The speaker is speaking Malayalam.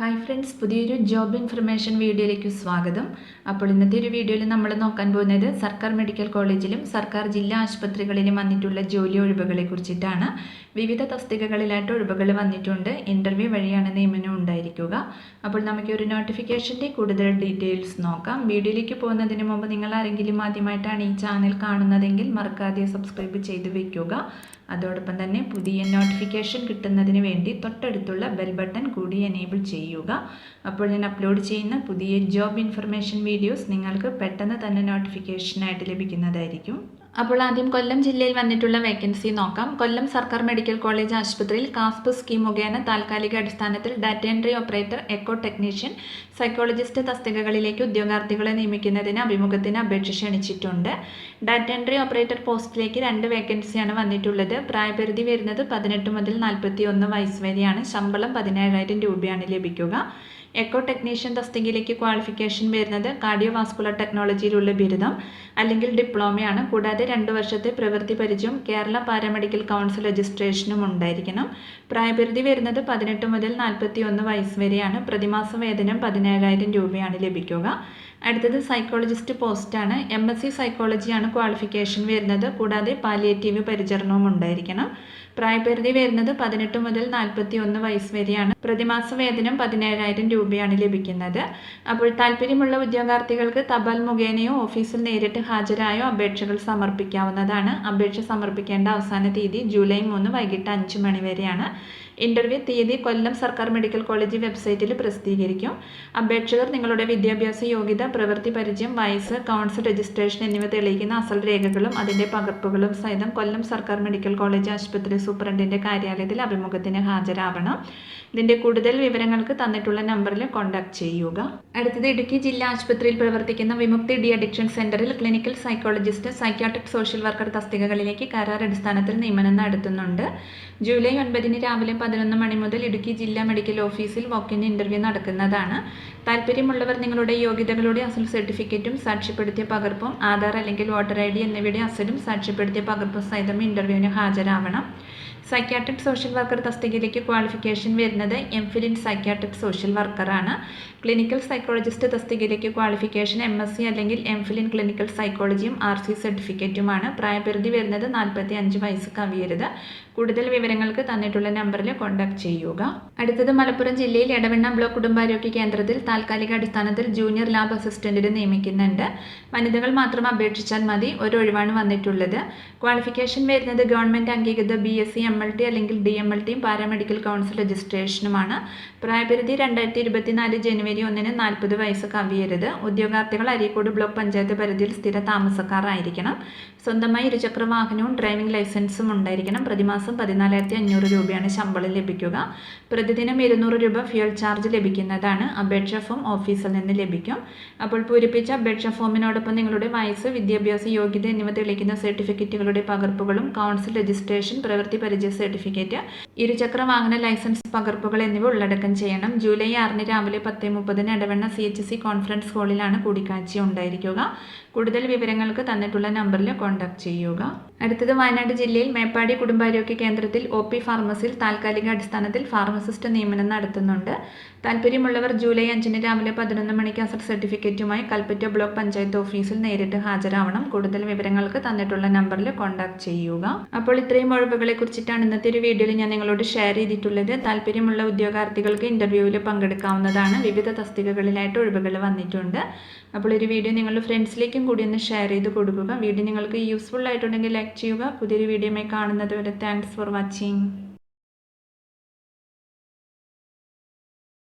ഹായ് ഫ്രണ്ട്സ് പുതിയൊരു ജോബ് ഇൻഫർമേഷൻ വീഡിയോയിലേക്ക് സ്വാഗതം. അപ്പോൾ ഇന്നത്തെ ഒരു വീഡിയോയിൽ നമ്മൾ നോക്കാൻ പോകുന്നത് സർക്കാർ മെഡിക്കൽ കോളേജിലും സർക്കാർ ജില്ലാ ആശുപത്രികളിലും വന്നിട്ടുള്ള ജോലി ഒഴിവുകളെ കുറിച്ചിട്ടാണ്. വിവിധ തസ്തികകളിലായിട്ട് ഒഴിവുകൾ വന്നിട്ടുണ്ട്. ഇന്റർവ്യൂ വഴിയാണ് നിയമനം ഉണ്ടായിരിക്കുക. അപ്പോൾ നമുക്ക് ഒരു നോട്ടിഫിക്കേഷന്റെ കൂടുതൽ ഡീറ്റെയിൽസ് നോക്കാം. വീഡിയോയിലേക്ക് പോകുന്നതിന് മുമ്പ് നിങ്ങൾ ആരെങ്കിലും ആദ്യമായിട്ടാണ് ഈ ചാനൽ കാണുന്നതെങ്കിൽ മറക്കാതെ സബ്സ്ക്രൈബ് ചെയ്ത് വയ്ക്കുക അതോടൊപ്പം തന്നെ പുതിയ നോട്ടിഫിക്കേഷൻ കിട്ടുന്നതിന് വേണ്ടി തൊട്ടടുത്തുള്ള ബെൽ ബട്ടൺ കൂടി എനേബിൾ ചെയ്യുക. അപ്പോൾ ഞാൻ അപ്ലോഡ് ചെയ്യുന്ന പുതിയ ജോബ് ഇൻഫർമേഷൻ വീഡിയോസ് നിങ്ങൾക്ക് പെട്ടെന്ന് തന്നെ നോട്ടിഫിക്കേഷനായിട്ട് ലഭിക്കുന്നതായിരിക്കും. അപ്പോൾ ആദ്യം കൊല്ലം ജില്ലയിൽ വന്നിട്ടുള്ള വേക്കൻസി നോക്കാം. കൊല്ലം സർക്കാർ മെഡിക്കൽ കോളേജ് ആശുപത്രിയിൽ കാസ്പ് സ്കീം മുഖേന താൽക്കാലിക അടിസ്ഥാനത്തിൽ data entry operator echo technician psychologist തസ്തികകളിലേക്ക് ഉദ്യോഗാർത്ഥികളെ നിയമിക്കുന്നതിന് അഭിമുഖത്തിന് അപേക്ഷ ക്ഷണിച്ചിട്ടുണ്ട്. ഡാറ്റ എൻട്രി ഓപ്പറേറ്റർ പോസ്റ്റിലേക്ക് രണ്ട് വേക്കൻസിയാണ് വന്നിട്ടുള്ളത്. പ്രായപരിധി വരുന്നത് പതിനെട്ട് മുതൽ നാൽപ്പത്തി ഒന്ന് വയസ്സ് വരെയാണ്. ശമ്പളം പതിനേഴായിരം രൂപയാണ് ലഭിക്കുക. എക്കോ ടെക്നീഷ്യൻ തസ്തികയിലേക്ക് ക്വാളിഫിക്കേഷൻ വരുന്നത് കാർഡിയോ വാസ്കുലർ ടെക്നോളജിയിലുള്ള ബിരുദം അല്ലെങ്കിൽ ഡിപ്ലോമയാണ് കൂടാതെ രണ്ട് വർഷത്തെ പ്രവൃത്തി പരിചയം കേരള പാരാമെഡിക്കൽ കൗൺസിൽ രജിസ്ട്രേഷനും ഉണ്ടായിരിക്കണം. പ്രായപരിധി വരുന്നത് പതിനെട്ട് മുതൽ നാൽപ്പത്തി ഒന്ന് വയസ്സ് വരെയാണ്. പ്രതിമാസ വേതനം പതിനേഴായിരം രൂപയാണ് ലഭിക്കുക. അടുത്തത് സൈക്കോളജിസ്റ്റ് പോസ്റ്റാണ് എം എസ് സി സൈക്കോളജിയാണ് ക്വാളിഫിക്കേഷൻ വരുന്നത്. കൂടാതെ പാലിയേറ്റീവ് പരിചരണവും ഉണ്ടായിരിക്കണം. പ്രായപരിധി വരുന്നത് പതിനെട്ട് മുതൽ നാൽപ്പത്തി ഒന്ന് വയസ്സ് വരെയാണ്. പ്രതിമാസ വേതനം പതിനേഴായിരം രൂപയാണ് ലഭിക്കുന്നത്. അപ്പോൾ താല്പര്യമുള്ള ഉദ്യോഗാർത്ഥികൾക്ക് തപാൽ മുഖേനയോ ഓഫീസിൽ നേരിട്ട് ഹാജരായോ അപേക്ഷകൾ സമർപ്പിക്കാവുന്നതാണ്. അപേക്ഷ സമർപ്പിക്കേണ്ട അവസാന തീയതി ജൂലൈ മൂന്ന് വൈകിട്ട് അഞ്ച് മണി വരെയാണ്. ഇന്റർവ്യൂ തീയതി കൊല്ലം സർക്കാർ മെഡിക്കൽ കോളേജ് വെബ്സൈറ്റിൽ പ്രസിദ്ധീകരിക്കും. അപേക്ഷകർ നിങ്ങളുടെ വിദ്യാഭ്യാസ യോഗ്യത പ്രവൃത്തി പരിചയം വയസ്സ് കൗൺസിൽ രജിസ്ട്രേഷൻ എന്നിവ തെളിയിക്കുന്ന അസൽ രേഖകളും അതിന്റെ പകർപ്പുകളും സഹിതം കൊല്ലം സർക്കാർ മെഡിക്കൽ കോളേജ് ആശുപത്രി സൂപ്രണ്ടിന്റെ കാര്യാലയത്തിൽ അഭിമുഖത്തിന് ഹാജരാവണം. ഇതിന്റെ കൂടുതൽ വിവരങ്ങൾക്ക് തന്നിട്ടുള്ള നമ്പറിൽ കോൺടാക്ട് ചെയ്യുക. അടുത്തത് ഇടുക്കി ജില്ലാ ആശുപത്രിയിൽ പ്രവർത്തിക്കുന്ന വിമുക്തി ഡി അഡിക്ഷൻ സെന്ററിൽ clinical psychologist psychiatric social worker തസ്തികകളിലേക്ക് കരാർ അടിസ്ഥാനത്തിൽ നിയമനം നടത്തുന്നുണ്ട്. ജൂലൈ ഒൻപതിന് രാവിലെ പതിനൊന്ന് മണി മുതൽ ഇടുക്കി ജില്ലാ മെഡിക്കൽ ഓഫീസിൽ വോക്കിൻ ഇന്റർവ്യൂ നടക്കുന്നതാണ്. താല്പര്യമുള്ളവർ നിങ്ങളുടെ യോഗ്യതകളുടെ അസൽ സർട്ടിഫിക്കറ്റും സാക്ഷ്യപ്പെടുത്തിയ പകർപ്പും ആധാർ അല്ലെങ്കിൽ വോട്ടർ ഐ ഡി എന്നിവയുടെ അസലും സാക്ഷ്യപ്പെടുത്തിയ പകർപ്പും സഹിതം ഇന്റർവ്യൂവിന് ഹാജരാവണം. സൈക്യാട്രിക് സോഷ്യൽ വർക്കർ തസ്തികയിലേക്ക് ക്വാളിഫിക്കേഷൻ വരുന്നത് M Phil in psychiatric social വർക്കറാണ് clinical psychologist തസ്തികയിലേക്ക് ക്വാളിഫിക്കേഷൻ എം എസ് സി അല്ലെങ്കിൽ എം ഫിൽ ഇൻ ക്ലിനിക്കൽ സൈക്കോളജിയും ആർ സി സർട്ടിഫിക്കറ്റുമാണ് പ്രായപരിധി വരുന്നത് നാൽപ്പത്തി അഞ്ച് വയസ്സ് കവിയരുത്. കൂടുതൽ വിവരങ്ങൾക്ക് തന്നിട്ടുള്ള നമ്പറിൽ കോൺടാക്ട് ചെയ്യുക. അടുത്തത് മലപ്പുറം ജില്ലയിൽ എടവണ്ണ ബ്ലോക്ക് കുടുംബാരോഗ്യ കേന്ദ്രത്തിൽ താൽക്കാലിക അടിസ്ഥാനത്തിൽ ജൂനിയർ ലാബ് അസിസ്റ്റന്റിനെ നിയമിക്കുന്നുണ്ട്. വനിതകൾ മാത്രം അപേക്ഷിച്ചാൽ മതി. ഒരു ഒഴിവാണ് വന്നിട്ടുള്ളത്. ക്വാളിഫിക്കേഷൻ വരുന്നത് ഗവൺമെന്റ് അംഗീകൃത B S C M L T അല്ലെങ്കിൽ ഡി എം എൽ ടിയും പാരാമെഡിക്കൽ കൗൺസിൽ രജിസ്ട്രേഷനുമാണ് പ്രായപരിധി രണ്ടായിരത്തി ഇരുപത്തിനാല് ജനുവരി ഒന്നിന് നാൽപ്പത് വയസ്സ് കവിയരുത്. ഉദ്യോഗാർത്ഥികൾ അരീക്കോട് ബ്ലോക്ക് പഞ്ചായത്ത് പരിധിയിൽ സ്ഥിര താമസക്കാരായിരിക്കണം. സ്വന്തമായി വാഹനവും ഡ്രൈവിംഗ് ലൈസൻസും ഉണ്ടായിരിക്കണം. പ്രതിമാസം പതിനാലായിരത്തി അഞ്ഞൂറ് രൂപയാണ് ശമ്പളം ലഭിക്കുക. പ്രതിദിനം ഇരുന്നൂറ് രൂപ ഫ്യൂൽ ചാർജ് ലഭിക്കുന്നതാണ് അപേക്ഷ ഫോം ഓഫീസിൽ നിന്ന് ലഭിക്കും. അപ്പോൾ പൂരിപ്പിച്ച അപേക്ഷ ഫോമിനോടൊപ്പം നിങ്ങളുടെ വയസ്സ് വിദ്യാഭ്യാസ യോഗ്യത എന്നിവ തെളിയിക്കുന്ന സർട്ടിഫിക്കറ്റുകളുടെ പകർപ്പുകളും കൗൺസിൽ രജിസ്ട്രേഷൻ പ്രവൃത്തി പരിചയ സർട്ടിഫിക്കറ്റ് ഇരുചക്ര വാഹന ലൈസൻസ് പകർപ്പുകൾ എന്നിവ ഉള്ളടക്കം ചെയ്യണം. ജൂലൈ ആറിന് രാവിലെ പത്ത് മുപ്പതിന് Edavanna C H C conference ഹാളിലാണ് കൂടിക്കാഴ്ച ഉണ്ടായിരിക്കുക. കൂടുതൽ വിവരങ്ങൾക്ക് തന്നിട്ടുള്ള നമ്പറിൽ കോൺടാക്ട് ചെയ്യുക അടുത്തത് വയനാട് ജില്ലയിൽ മേപ്പാടി കുടുംബാരോഗ്യ കേന്ദ്രത്തിൽ ഒ പി ഫാർമസിയിൽ താൽക്കാലിക അടിസ്ഥാനത്തിൽ ഫാർമസിസ്റ്റ് നിയമനം നടത്തുന്നുണ്ട്. താല്പര്യമുള്ളവർ ജൂലൈ അഞ്ചിന് രാവിലെ പതിനൊന്ന് മണിക്ക് അസർ സർട്ടിഫിക്കറ്റുമായി കൽപ്പറ്റ ബ്ലോക്ക് പഞ്ചായത്ത് ഓഫീസിൽ നേരിട്ട് ഹാജരാവണം. കൂടുതൽ വിവരങ്ങൾക്ക് തന്നിട്ടുള്ള നമ്പറിൽ കോൺടാക്ട് ചെയ്യുക. അപ്പോൾ ഇത്രയും ഒഴിവുകളെ കുറിച്ചിട്ടാണ് ഇന്നത്തെ ഒരു വീഡിയോയിൽ ഞാൻ നിങ്ങളോട് ഷെയർ ചെയ്തിട്ടുള്ളത്. താല്പര്യമുള്ള ഉദ്യോഗാർത്ഥികൾക്ക് ഇന്റർവ്യൂവിൽ പങ്കെടുക്കാവുന്നതാണ്. വിവിധ തസ്തികകളിലായിട്ട് ഒഴിവുകൾ വന്നിട്ടുണ്ട്. അപ്പോൾ ഒരു വീഡിയോ നിങ്ങളുടെ ഫ്രണ്ട്സിലേക്കും കൂടി ഒന്ന് ഷെയർ ചെയ്ത് കൊടുക്കുക. വീഡിയോ നിങ്ങൾക്ക് യൂസ്ഫുൾ ആയിട്ടുണ്ടെങ്കിൽ ലൈക്ക് ചെയ്യുക. പുതിയൊരു വീഡിയോമായി കാണുന്നത് വരെ താങ്ക്സ് ഫോർ വാച്ചിങ്